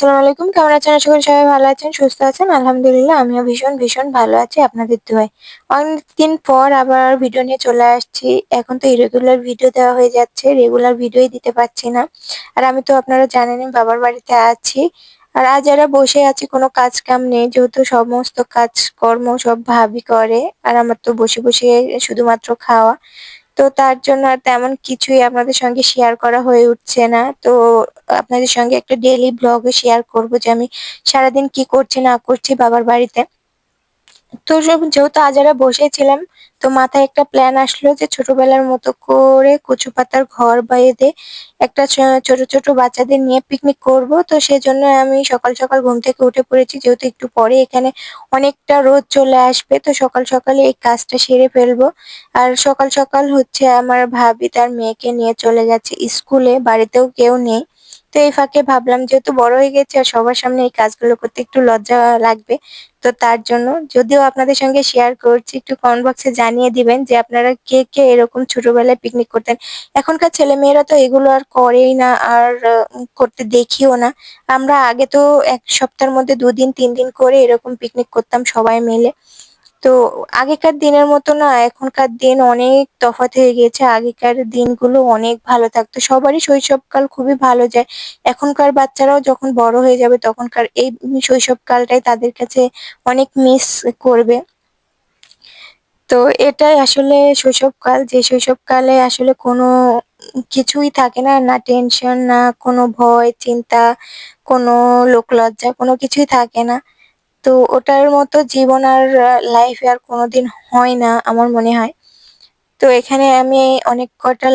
আসসালামু আলাইকুম। কেমন আছেন? আশা করি সবাই ভালো আছেন, সুস্থ আছেন। আলহামদুলিল্লাহ, আমিও ভীষণ ভীষণ ভালো আছি আপনাদের দোয়ায়। অনেকদিন পর আবার ভিডিও নিয়ে চলে আসছি। এখন তো ইরেগুলার ভিডিও দেওয়া হয়ে যাচ্ছে রেগুলার ভিডিওই দিতে পারছি না। আর আমি তো আপনারা জানেনই, বাবার বাড়িতে আছি। আর আজ যারা বসে আছি, কোনো কাজ কাম নেই, যেহেতু সমস্ত কাজ কর্ম সব ভাবি করে। আর আমার তো বসে বসে শুধুমাত্র খাওয়া। তো তার জন্য আর তেমন কিছুই আপনাদের সঙ্গে শেয়ার করা হয়ে উঠছে না। তো আপনাদের সঙ্গে একটা ডেইলি ব্লগে শেয়ার করব যে আমি সারাদিন কি করছি না করছি বাবার বাড়িতে। তো সব যেহেতু আজারা বসেছিলাম, তো মাথায় একটা প্ল্যান আসলো যে ছোটবেলার মতো করে কচু পাতার ঘর বেঁধে একটা ছোট ছোট বাচ্চাদের নিয়ে পিকনিক করব। তো সেজন্য আমি সকাল সকাল ঘুম থেকে উঠে পড়েছি, যেহেতু একটু পরে এখানে অনেকটা রোদ চলে আসবে, তো সকাল, সকালে এই কাজটা সেরে ফেলব। আর সকাল সকাল হচ্ছে আমার ভাবি তার মেয়েকে নিয়ে চলে গেছে স্কুলে, বাড়িতেও কেউ নেই। তো এই ফাঁকে ভাবলাম যেহেতু বড় হয়ে গেছে আর সবার সামনে এই কাজগুলো করতে একটু লজ্জা লাগবে, তো তার জন্য যদিও আপনাদের সঙ্গে শেয়ার করছি, একটু কমেন্ট বক্সে জানিয়ে দিবেন যে আপনারা কে কে এরকম ছোটবেলায় পিকনিক করতেন। এখনকার ছেলে মেয়েরা তো এগুলো আর করেই না আর করতে দেখিও না। আমরা আগে তো এক সপ্তাহের মধ্যে দুদিন তিন দিন করে এরকম পিকনিক করতাম সবাই মিলে। তো আগেকার দিনের মতো না, এখনকার দিন অনেক তফাৎ হয়ে গেছে আগেকার দিনগুলো অনেক ভালো থাকতো। সবারই শৈশবকাল খুবই ভালো যায়। এখনকার বাচ্চারাও যখন বড় হয়ে যাবে, তখনকার এই শৈশবকালটাই তাদের কাছে অনেক মিস করবে। তো এটাই আসলে শৈশবকাল। যে শৈশবকালে আসলে কোনো কিছুই থাকে না না টেনশন না কোনো ভয়, চিন্তা, কোনো লোকলজ্জা কোনো কিছুই থাকে না। তো ওটার মতো জীবন আর লাইফে আর কোনোদিন হয় না আমার মনে হয়। তো এখানে আমি অনেক কটা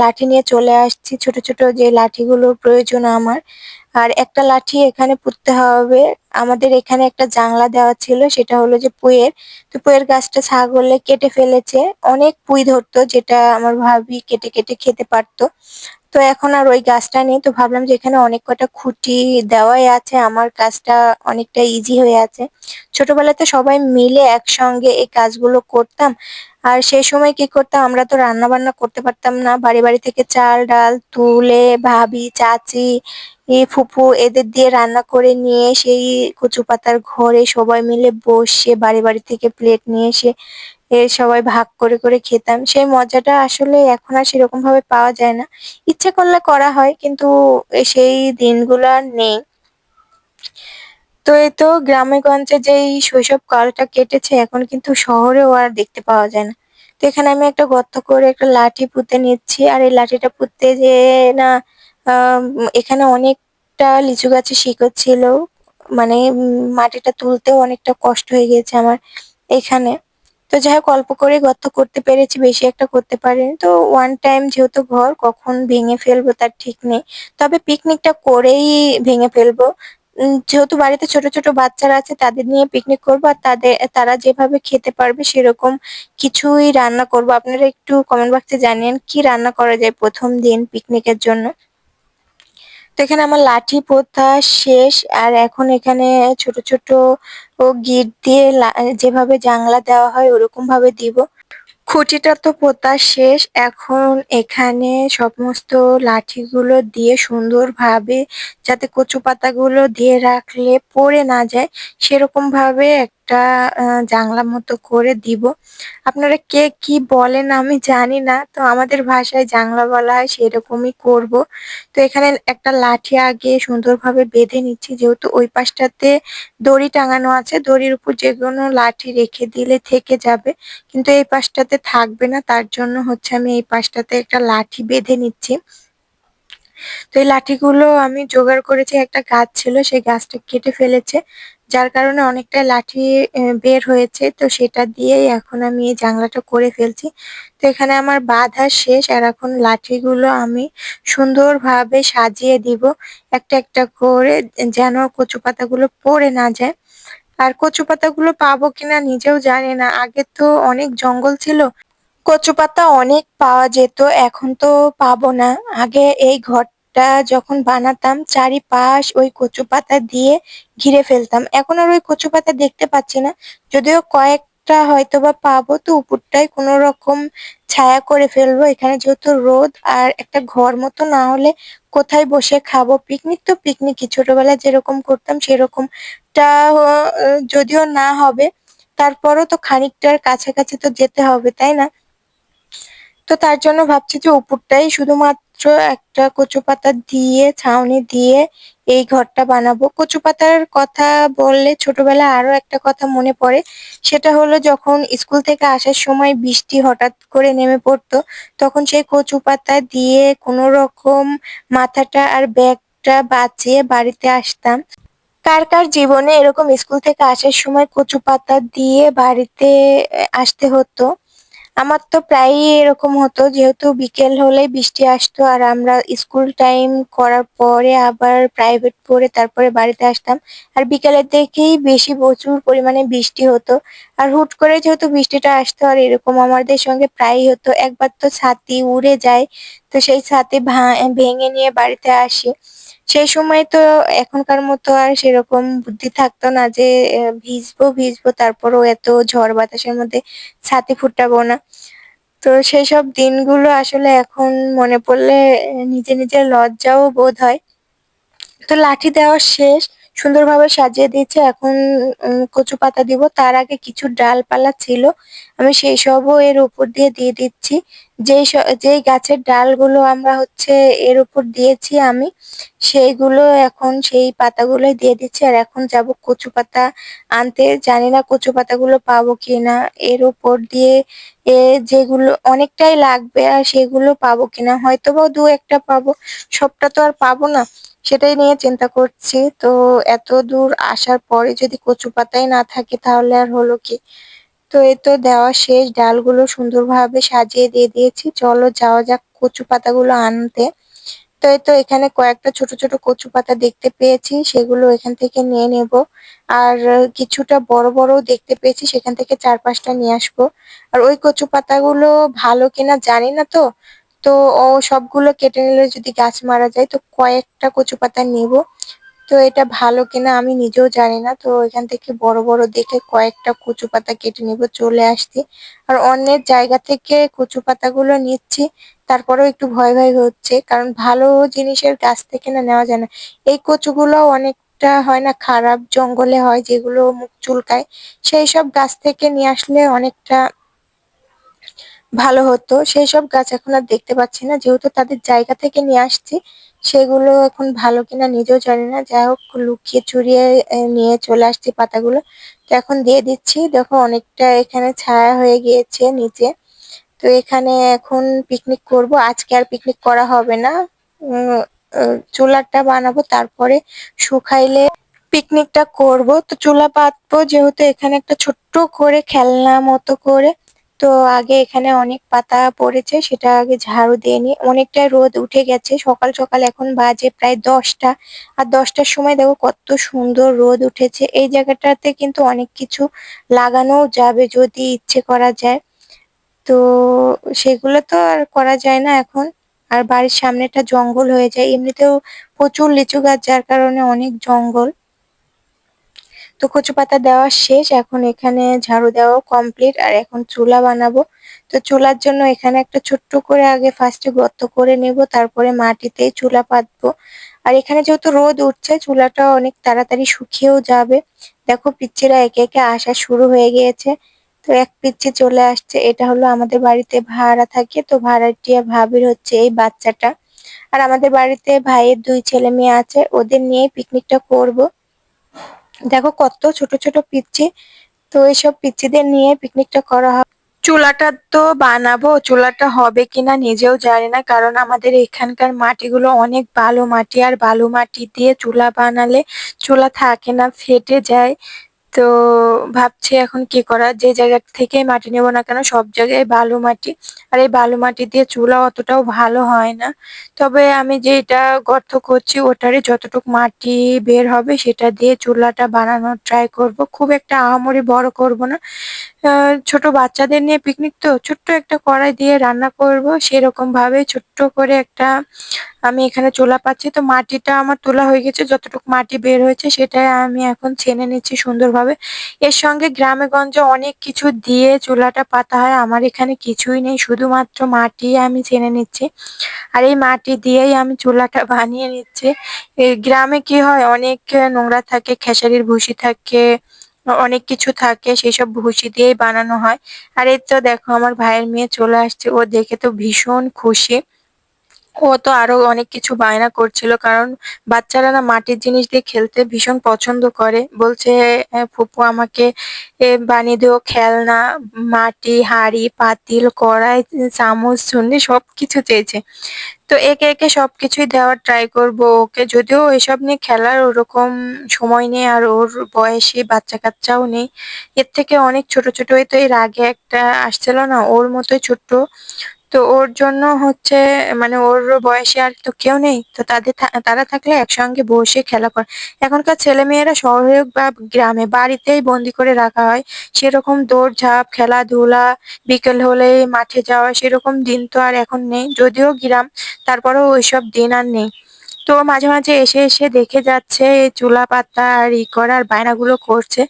লাঠি নিয়ে চলে আসছি। ছোট ছোট যে লাঠিগুলোর প্রয়োজন আমার। আর একটা লাঠি এখানে পুঁততে হবে। আমাদের এখানে একটা জাংলা দেওয়া ছিল, সেটা হলো যে পুঁয়ের। তো পুঁয়ের গাছটা ছাগলে কেটে ফেলেছে। অনেক পুঁই ধরতো, যেটা আমার ভাবি কেটে কেটে খেতে পারতো। তো এখন আর ওই গাছটা নেই, তো ভাবলাম যে এখানে অনেক কটা খুঁটি দেওয়াই আছে, আমার কাজটা অনেকটা ইজি হয়ে আছে। ছোটবেলাতে সবাই মিলে একসঙ্গে এই কাজগুলো করতাম আর সেই সময় কি করতাম? আমরা তো রান্না বান্না করতে পারতাম না। বাড়ি বাড়ি থেকে চাল, ডাল, তুলে, ভাবি, চাচি ফুফু এদের দিয়ে রান্না করে নিয়ে সেই কচু পাতার ঘরে সবাই মিলে বসে বাড়ি বাড়ি থেকে প্লেট নিয়ে এসে সবাই ভাগ করে করে খেতাম। সেই মজাটা আসলে এখন আর সেরকম ভাবে পাওয়া যায় না। ইচ্ছে করলে করা হয়, কিন্তু সেই দিনগুলো আর নেই। তো এই তো গ্রামে গঞ্জে যেই শৈশব কালটা কেটেছে, এখন কিন্তু শহরেও আর দেখতে পাওয়া যায় না। তো এখানে আমি একটা গর্ত করে একটা লাঠি পুঁতে নিচ্ছি, আর এই লাঠিটা পুঁততে যে না এখানে অনেকটা লিচু গাছের শিকড় ছিল মানে মাটিটা তুলতেও অনেকটা কষ্ট হয়ে গেছে আমার এখানে। তো যাই হোক, অল্প করে গর্ত করতে পেরেছি, বেশি একটা করতে পারিনি। তো ওয়ান টাইম যেহেতু ঘর, কখন ভেঙে ফেলব তার ঠিক নেই। তবে পিকনিকটা করেই ভেঙে ফেলব। যেহেতু বাড়িতে ছোট ছোট বাচ্চারা আছে, তাদের নিয়ে পিকনিক করব আর তাদের, তারা যেভাবে খেতে পারবে সেরকম কিছুই রান্না করব। আপনারা একটু কমেন্ট বক্সে জানিয়েন কি রান্না করা যায় প্রথম দিন পিকনিকের জন্য। তো এখানে আমার লাঠি পোতা শেষ আর এখন এখানে ছোট ছোট গিট দিয়ে যেভাবে জাংলা দেওয়া হয় ওরকম ভাবে দিব। খুঁটিটা তো পোতা শেষ। এখন এখানে সমস্ত লাঠিগুলো দিয়ে সুন্দরভাবে যাতে কচু পাতাগুলো দিয়ে রাখলে পড়ে না যায় সেরকম ভাবে একটা জাংলা মতো করে দিব। আপনারা কে কি বলেন আমি জানি না। তো আমাদের ভাষায় জাংলা বলা হয় সেরকমই করব। তো এখানে একটা লাঠি আগে সুন্দরভাবে বেঁধে নিচ্ছি। যেহেতু ওই পাশটাতে দড়ি টাঙানো আছে, দড়ির উপর যে কোনো লাঠি রেখে দিলে থেকে যাবে। কিন্তু এই পাশটাতে থাকবে না, তার জন্য হচ্ছে আমি এই পাশটাতে একটা লাঠি বেঁধে নিচ্ছি। তো এই লাঠিগুলো আমি জোগাড় করেছি, একটা গাছ ছিল, সেই গাছটা কেটে ফেলেছে। যার কারণে অনেকটা লাঠি বের হয়েছে। তো সেটা দিয়েই এখন আমি এই জানলাটা করে ফেলছি। তো এখানে আমার বাঁধা শেষ। আর এখন লাঠিগুলো আমি সুন্দরভাবে সাজিয়ে দিব একটা একটা করে, যেন কচু পাতাগুলো পড়ে না যায়। আর কচু পাতাগুলো পাবো কিনা নিজেও জানি না। আগে তো অনেক জঙ্গল ছিল। কচু পাতা অনেক পাওয়া যেত, এখন তো পাবো না। আগে এই ঘরটা যখন বানাতাম, চারিপাশ ওই কচু পাতা দিয়ে ঘিরে ফেলতাম। এখন আর ওই কচু পাতা দেখতে পাচ্ছি না। যদিও কয়েক উপরটা হয়তো বা পাবো, তো উপরটাই কোনো রকম ছায়া করে ফেলব। এখানে যেহেতু রোদ, আর একটা ঘর মতো না হলে কোথায় বসে খাব? পিকনিক তো পিকনিকই ছোটবেলায় যেরকম করতাম সেরকমটা যদিও না হবে, তারপরও তো খানিকটার কাছাকাছি তো যেতে হবে, তাই না? তো তার জন্য ভাবছি যে উপরটাই শুধুমাত্র একটা কচু পাতা দিয়ে, ছাউনি দিয়ে এই ঘরটা বানাবো। কচু পাতার কথা বললে ছোটবেলায় আরও একটা কথা মনে পড়ে। সেটা হলো যখন স্কুল থেকে আসার সময় বৃষ্টি হঠাৎ করে নেমে পড়তো, তখন সেই কচু পাতা দিয়ে কোনো রকম মাথাটা আর ব্যাগটা বাঁচিয়ে বাড়িতে আসতাম। কার কার জীবনে এরকম স্কুল থেকে আসার সময় কচু পাতা দিয়ে বাড়িতে আসতে হতো? আমার তো প্রায়ই এরকম হতো, যেহেতু বিকেল হলে বৃষ্টি আসতো আর আমরা স্কুল টাইম করার পরে আবার প্রাইভেট পড়ে তারপরে বাড়িতে আসতাম। আর বিকেলের দিকেই বেশি প্রচুর পরিমাণে বৃষ্টি হতো। আর হুট করে যেহেতু বৃষ্টিটা আসতো আর এরকম আমাদের সঙ্গে প্রায়ই হতো, একবার তো ছাতি উড়ে যায়। তো সেই ছাতি ভেঙে নিয়ে বাড়িতে আসি। সেই সময় তো এখনকার মতো আর সেরকম বুদ্ধি থাকতো না যে ভিজবো ভিজবো, তারপরও এত ঝড় বাতাসের মধ্যে ছাতি ফুটাবো না। তো সেসব দিনগুলো আসলে এখন মনে পড়লে নিজে নিজের লজ্জাও বোধ হয়। তো লাঠি দেওয়া শেষ, সুন্দরভাবে সাজিয়ে দিয়েছে। এখন কচু পাতা দিব। তার আগে কিছু ডালপালা ছিল। আমি সেই সবও এর উপর দিয়ে দিয়ে দিচ্ছি। যেই যেই গাছের ডালগুলো আমরা হচ্ছে এর উপর দিয়েছি আমি, সেইগুলো এখন সেই পাতাগুলো দিয়ে দিচ্ছি। আর এখন যাব কচু পাতা আনতে। জানি না কচু পাতাগুলো পাবো কিনা। এর উপর দিয়ে এ যেগুলো অনেকটাই লাগবে আর সেগুলো পাবো কিনা। হয়তো বা দু একটা পাবো। সবটা তো আর পাবো না, সেটাই নিয়ে চিন্তা করছি। তো এত দূর আসার পরে যদি কচু পাতাই না থাকে তাহলে আর হলো কি? তো এই তো দেওয়া শেষ। ডালগুলো সুন্দরভাবে সাজিয়ে দিয়ে দিয়েছি। চলো যাওয়া যাক কচু পাতাগুলো আনতে। তো এই তো এখানে কয়েকটা ছোট ছোট কচু পাতা দেখতে পেয়েছি, সেগুলো এখান থেকে নিয়ে নেব। আর কিছুটা বড় বড় দেখতে পেয়েছি, সেখান থেকে চার পাঁচটা নিয়ে আসব। আর ওই কচু পাতাগুলো ভালো কিনা জানি না তো। তো ও সবগুলো কেটে নিলে যদি গাছ মারা যায়, তো কয়েকটা কচু পাতা নিব। তো এটা ভালো কিনা আমি নিজেও জানি না। তো এখান থেকে বড় বড় দেখে কয়েকটা কচু পাতা কেটে নিব, চলে আসছি। আর অন্যের জায়গা থেকে কচু পাতাগুলো নিচ্ছি, তারপরেও একটু ভয় ভয় হচ্ছে, কারণ ভালো জিনিসের গাছ থেকে না নেওয়া যায় না। এই কচুগুলো অনেকটা হয় না খারাপ জঙ্গলে হয়, যেগুলো মুখ চুলকায়, সেই সব গাছ থেকে নিয়ে আসলে অনেকটা ভালো হতো। সেই সব গাছ এখন আর দেখতে পাচ্ছি না, যেহেতু তাদের জায়গা থেকে নিয়ে আসছি সেগুলো এখন ভালো কিনা নিজেও জানি না। যাই হোক, লুকিয়ে চুরিয়ে নিয়ে চলে আসছি পাতাগুলো। তো এখন দিয়ে দিচ্ছি। দেখো অনেকটা এখানে ছায়া হয়ে গিয়েছে নিচে। তো এখানে এখন পিকনিক করব। আজকে আর পিকনিক করা হবে না। চুলাটা বানাবো, তারপরে শুকাইলে পিকনিকটা করব। তো চুলা পাতবো যেহেতু এখানে একটা ছোট্ট করে খেলনা মতো করে তো আগে এখানে অনেক পাতা পড়েছে, সেটা আগে ঝাড়ু দিয়ে নিই অনেকটা রোদ উঠে গেছে। সকাল সকাল এখন বাজে প্রায় দশটা। আর দশটার সময় দেখো কত সুন্দর রোদ উঠেছে। এই জায়গাটাতে কিন্তু অনেক কিছু লাগানো যাবে যদি ইচ্ছে করা যায়। তো সেগুলো তো আর করা যায় না এখন। আর বাড়ির সামনেটা জঙ্গল হয়ে যায়। এমনিতেও প্রচুর লিচু গাছ, যার কারণে অনেক জঙ্গল। তো কচু পাতা দেওয়া শেষ। এখন এখানে ঝাড়ু দেওয়া কমপ্লিট আর এখন চুলা বানাবো। তো চুলার জন্য এখানে একটা ছোট্ট করে আগে ফার্স্টে গর্ত করে নেব। তারপরে মাটিতেই চুলা পাতবো। আর এখানে যেহেতু রোদ উঠছে, চুলাটা অনেক তাড়াতাড়ি শুকিয়েও যাবে। দেখো পিচ্চিরা একে একে আসা শুরু হয়ে গিয়েছে। তো এক পিচ্ছি চলে আসছে। এটা হলো আমাদের বাড়িতে ভাড়া থাকে। তো ভাড়াটিয়া ভাবির হচ্ছে এই বাচ্চাটা। আর আমাদের বাড়িতে ভাইয়ের দুই ছেলে মেয়ে আছে। ওদের নিয়ে পিকনিকটা করব। দেখো কত ছোট ছোট পিচ্ছি। তো এইসব পিচ্ছিদের নিয়ে পিকনিকটা করা হবে চুলাটা তো বানাবো, চুলাটা হবে কিনা নিজেও জানি না, কারণ আমাদের এখানকার মাটিগুলো অনেক বালু মাটি, আর বালু মাটি দিয়ে চুলা বানালে চুলা থাকে না, ফেটে যায়। তো ভাবছি এখন কি করা, যে জায়গা থেকে মাটি নেব না কেন, সব জায়গায় বালু মাটি। আর এই বালু মাটি দিয়ে চুলা অতটাও ভালো হয় না। তবে আমি যেটা গর্ত করছি ওটারে যতটুকু মাটি বের হবে, সেটা দিয়ে চুলাটা বানানোর ট্রাই করব। খুব একটা আহামরি বড় করব না। ছোট বাচ্চাদের নিয়ে পিকনিক তো, ছোট্ট একটা কড়াই দিয়ে রান্না করব সেরকম ভাবে ছোট্ট করে একটা আমি এখানে চুলা পাচ্ছি। তো মাটিটা আমার তোলা হয়ে গেছে। যতটুকু মাটি বের হয়েছে সেটাই আমি এখন ছেনে নিচ্ছি সুন্দরভাবে। এর সঙ্গে গ্রামে গঞ্জে অনেক কিছু দিয়ে চুলাটা পাতা হয়। আমার এখানে কিছুই নেই। শুধুমাত্র মাটি আমি ছেনে নিচ্ছি। আর এই মাটি দিয়েই আমি চুলাটা বানিয়ে নিচ্ছি। গ্রামে কি হয়? অনেক নোংরা থাকে, খেসারির ভুসি থাকে, অনেক কিছু থাকে। সেই সব ভুসি দিয়েই বানানো হয়। আর এই তো দেখো, আমার ভাইয়ের মেয়ে চলে আসছে। ও দেখে তো ভীষণ খুশি। ও তো আরও অনেক কিছু বায়না করছিল কারণ বাচ্চারা না মাটির জিনিস দিয়ে খেলতে ভীষণ পছন্দ করে। বলছে "আহ, ফুপু আমাকে এ বানিয়ে দিও খেলনা মাটি হাঁড়ি পাতিল কড়াই চামচ ছুন্নি সবকিছু চেয়েছে। তো একে একে সবকিছুই দেওয়ার ট্রাই করব ওকে। যদিও এসব নিয়ে খেলার ওরকম সময় নেই আর ওর বয়সী বাচ্চা কাচ্চাও নেই। এর থেকে অনেক ছোট ছোট এই তো এর আগে একটা আসছিল না ওর মতোই ছোট্ট তো ওর জন্য হচ্ছে মানে ওর বয়সে আর তো কেউ নেই, তো তাদের তারা থাকলে একসঙ্গে বসে খেলা করে। এখনকার ছেলে মেয়েরা শহরে বা গ্রামে বাড়িতেই বন্দি করে রাখা হয়। সেরকম দৌড়ঝাঁপ, খেলাধুলা, বিকেল হলে মাঠে যাওয়া, সেরকম দিন তো আর এখন নেই, যদিও গ্রাম, তারপরেও ওইসব দিন আর নেই। তো মাঝে মাঝে এসে এসে দেখে যাচ্ছে এই চুলা পাতা আর ই করার বায়নাগুলো করছে।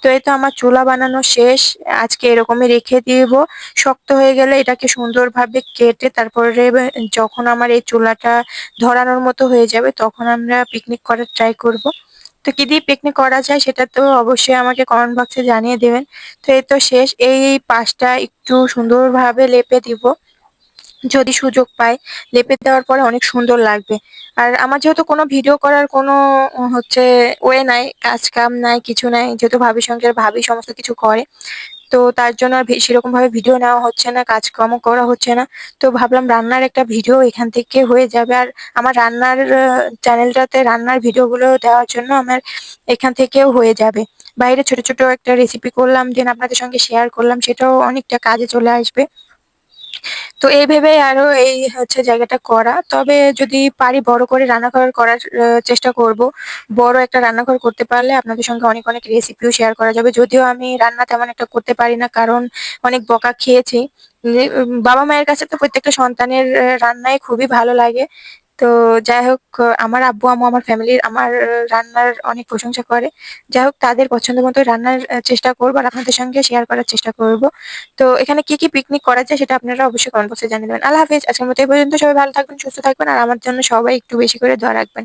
তো এই তো আমার চুলা বানানো শেষ। আজকে এরকমই রেখে দিব। শক্ত হয়ে গেলে এটাকে সুন্দরভাবে কেটে তারপরে যখন আমার এই চুলাটা ধরানোর মতো হয়ে যাবে তখন আমরা পিকনিক করার ট্রাই করব। তো কি দিয়ে পিকনিক করা যায় সেটা তো অবশ্যই আমাকে কমেন্ট বক্সে জানিয়ে দেবেন। তো এই তো শেষ। এই পাশটা একটু সুন্দরভাবে লেপে দিব। যদি সুযোগ পাই। লেপে দেওয়ার পরে অনেক সুন্দর লাগবে। আর আমার যেহেতু কোনো ভিডিও করার কোনো হচ্ছে ওয়ে নাই, কাজ কাম নাই, কিছু নাই, যেহেতু ভাবির সঙ্গে ভাবি সমস্ত কিছু করে, তো তার জন্য আর সেরকম ভাবে ভিডিও নেওয়া হচ্ছে না কাজকর্ম করা হচ্ছে না, তো ভাবলাম রান্নার একটা ভিডিও এখান থেকে হয়ে যাবে। আর আমার রান্নার চ্যানেলটাতে রান্নার ভিডিওগুলো দেওয়ার জন্য আমার এখান থেকেও হয়ে যাবে। বাইরে ছোট ছোট একটা রেসিপি করলাম দেন আপনাদের সঙ্গে শেয়ার করলাম, সেটাও অনেকটা কাজে চলে আসবে। তো এই ভেবে আরও এই হচ্ছে জায়গাটা করা। তবে যদি পারি বড় করে রান্নাঘর করার চেষ্টা করব। বড় একটা রান্নাঘর করতে পারলে আপনাদের সঙ্গে অনেক অনেক রেসিপিও শেয়ার করা যাবে। যদিও আমি রান্না তেমন একটা করতে পারি না, কারণ অনেক বকা খেয়েছি। বাবা মায়ের কাছে তো প্রত্যেকটা সন্তানের রান্নায় খুবই ভালো লাগে। তো যাই হোক আমার আব্বু, আম্মু, আমার ফ্যামিলির আমার রান্নার অনেক প্রশংসা করে। যাই হোক তাদের পছন্দ মতো রান্নার চেষ্টা করব আর আপনাদের সঙ্গে শেয়ার করার চেষ্টা করব। তো এখানে কি কি পিকনিক করা যায় সেটা আপনারা অবশ্যই কমেন্ট বক্সে জানিয়ে দেবেন। আল্লাহ হাফিজ, আজকের মতো এই পর্যন্ত সবাই ভালো থাকবেন, সুস্থ থাকবেন আর আমার জন্য সবাই একটু বেশি করে দোয়া রাখবেন।